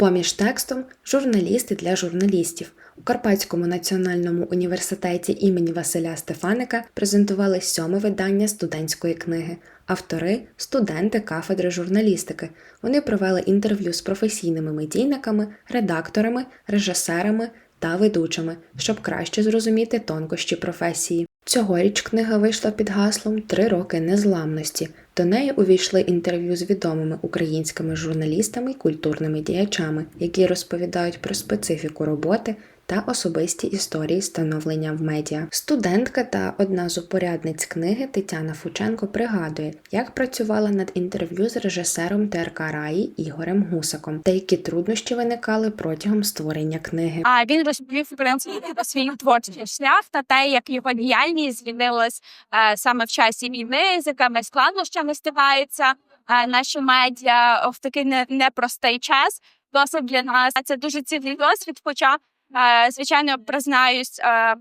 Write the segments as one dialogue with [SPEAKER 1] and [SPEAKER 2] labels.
[SPEAKER 1] Поміж текстом журналісти для журналістів. У Карпатському національному університеті імені Василя Стефаника презентували сьоме видання студентської книги. Автори студенти кафедри журналістики. Вони провели інтерв'ю з професійними медійниками, редакторами, режисерами та ведучими, щоб краще зрозуміти тонкощі професії. Цьогоріч книга вийшла під гаслом Три роки незламності. До неї увійшли інтерв'ю з відомими українськими журналістами й культурними діячами, які розповідають про специфіку роботи та особисті історії становлення в медіа. Студентка та одна з упорядниць книги Тетяна Фученко пригадує, як працювала над інтерв'ю з режисером ТРК Раї Ігорем Гусаком, та які труднощі виникали протягом створення книги.
[SPEAKER 2] А він розповів в про свій творчий шлях та те, як його діяльність змінилась е, саме в часі війни, з якими складнощами стикаються е, наші медіа в такий не- непростий час. Досить для нас це дуже цінний досвід. Хоча, звичайно, признаюсь. е,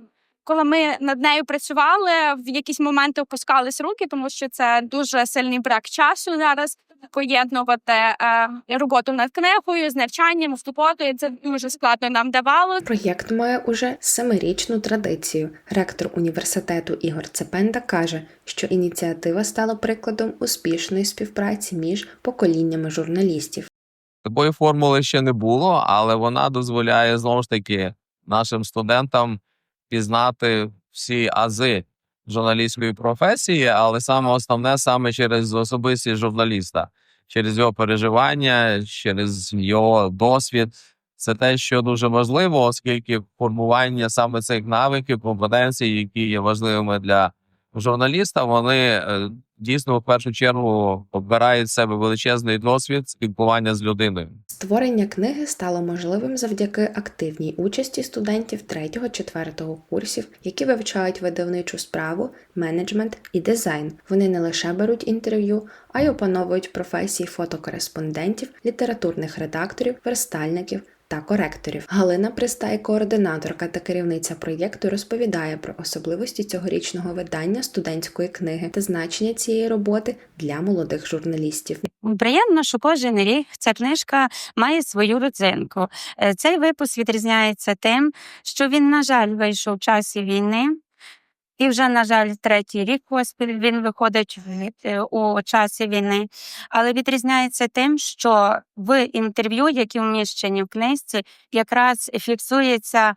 [SPEAKER 2] коли ми над нею працювали, в якісь моменти опускались руки, тому що це дуже сильний брак часу зараз поєднувати е, роботу над книгою з навчанням, з роботою. Це дуже складно нам давало.
[SPEAKER 1] Проєкт має уже семирічну традицію. Ректор університету Ігор Цепенда каже, що ініціатива стала прикладом успішної співпраці між поколіннями журналістів.
[SPEAKER 3] Такої формули ще не було, але вона дозволяє знову ж таки нашим студентам пізнати всі ази журналістської професії, але саме основне саме через особистість журналіста, через його переживання, через його досвід. Це те, що дуже важливо, оскільки формування саме цих навиків, компетенцій, які є важливими для журналіста, вони е, дійсно в першу чергу обирають себе величезний досвід спілкування з людиною.
[SPEAKER 1] Створення книги стало можливим завдяки активній участі студентів 3-4 курсів, які вивчають видавничу справу, менеджмент і дизайн. Вони не лише беруть інтерв'ю, а й опановують професії фотокореспондентів, літературних редакторів, верстальників. Та коректорів Галина Пристай, координаторка та керівниця проєкту, розповідає про особливості цьогорічного видання студентської книги та значення цієї роботи для молодих журналістів.
[SPEAKER 4] Приємно, що кожен рік ця книжка має свою родзинку. Е, Цей випуск відрізняється тим, що він, на жаль, вийшов в часі війни, і вже, на жаль, третій рік поспіль він виходить е, у часі війни. Але відрізняється тим, що в інтерв'ю, які вміщені в книжці, якраз фіксується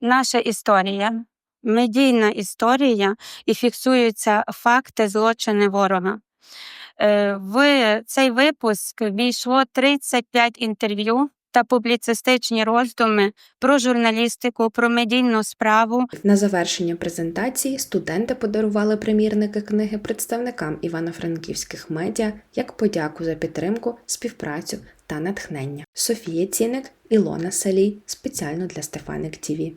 [SPEAKER 4] наша історія, медійна історія, і фіксуються факти злочини ворога. Е, В цей випуск війшло 35 інтерв'ю та публіцистичні роздуми про журналістику, про медійну справу,
[SPEAKER 1] На завершення презентації студенти подарували примірники книги представникам івано-франківських медіа як подяку за підтримку, співпрацю та натхнення. Софія Ціник, Ілона Салій спеціально для Стефаник ТІВІ.